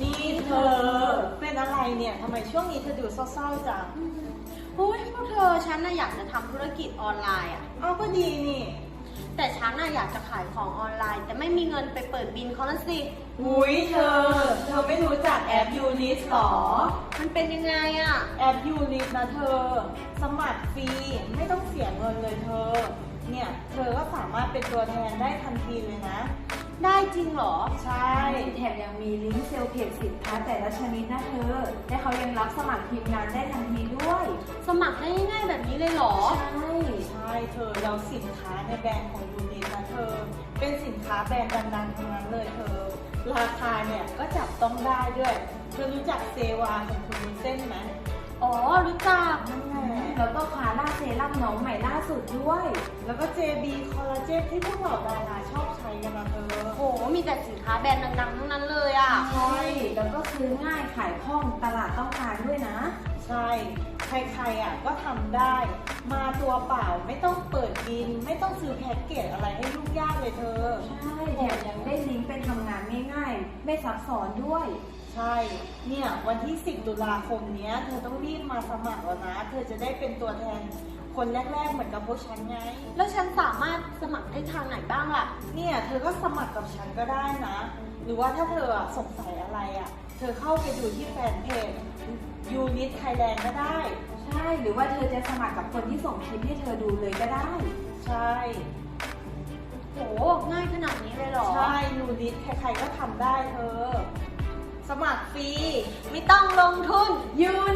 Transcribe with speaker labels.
Speaker 1: นี่เธอเป็นอะไรเนี่ยทำไมช่วงนี้เธอดูเศร้าๆจัง
Speaker 2: อุ้ยพวกเธอฉันน่ะอยากจะทำธุรกิจออนไลน์อะ
Speaker 1: เอาก็ดีนี่
Speaker 2: แต่ฉันน่ะอยากจะขายของออนไลน์ แต่ไม่มีเงินไปเปิดบินเขาละสิ
Speaker 1: หุยเธอ เธอไม่รู้จักแอปยูนิสหรอ
Speaker 2: มันเป็นยังไงอะ
Speaker 1: แอปยูนิสนะเธอ สมัครฟรีไม่ต้องเสียเงินเลยเธอ เนี่ย เธอก็สามารถเป็นตัวแทนได้ทันทีเลยนะ
Speaker 2: ได้จริงเหรอ
Speaker 1: ใช่
Speaker 3: แถมยังมีลิงก์เซลล์เพจสินค้าแต่ละชนิดนะเธอ และเขายังรับสมัครทีมงานได้ทันทีด้วย
Speaker 2: สมัครได้ง่ายๆแบบนี้เลยเหรอ
Speaker 3: ใช่
Speaker 1: ใช่เธอเราสินค้าในแบรนด์ของยูนิสนะเธอ เป็นสินค้าแบรนด์ดังๆทั้งนั้นเลยเธอ ราคาเนี่ยก็จับต้องได้ด้วย เธอรู้จักเซวาของคุณวุ้นเส้นไหม
Speaker 2: อ๋อ รู้จัก
Speaker 1: นั่นแหละ
Speaker 3: แล้วก็คาร่าเซ
Speaker 1: แล้วก็ JB คอลลาเจนที่พวกเราดาราชอบใช้กันนะเธอ
Speaker 2: โห มีแต่สินค้าแบรนด์ดังๆ ทั้งนั้นเลยอะ
Speaker 3: ใช่ แล้วก็ซื้อง่ายขายคล่องตลาดต้องการด้วยนะ
Speaker 1: ใช่ ใครๆอะก็ทำได้ มาตัวเปล่าไม่ต้องเปิดบิน ไม่ต้องซื้อแพ็กเกจอะไรให้ยุ่งยากเลยเธอ
Speaker 3: ใช่แถมยังได้ลิงก์ไปทำงานง่ายๆ ไม่ซับซ้อนด้วย
Speaker 1: ใช่ เนี่ยวันที่ 10 ตุลาคมเนี้ยเธอต้องรีบมาสมัครแล้วนะ เธอจะได้เป็นตัวแทน คนแรกๆเหมือนกับพวกฉันไง
Speaker 2: แล้วฉันสามารถสมัครได้ทางไหนบ้างล่ะ
Speaker 1: เนี่ยเธอก็สมัครกับฉันก็ได้นะ หรือว่าถ้าเธออะสงสัยอะไรอะ เธอเข้าไปดูที่แฟนเพจยูนิตไทยแลนด์ก็ได้
Speaker 3: ใช่ หรือว่าเธอจะสมัครกับคนที่ส่งคลิปให้เธอดูเลยก็ได้
Speaker 1: ใช่
Speaker 2: โห ง่ายขนาดนี้เลยเหรอ
Speaker 1: ใช่ยูนิตใครๆก็ทำได้เธอ สมัครฟรี
Speaker 2: ไม่ต้องลงทุน
Speaker 3: ยูนิส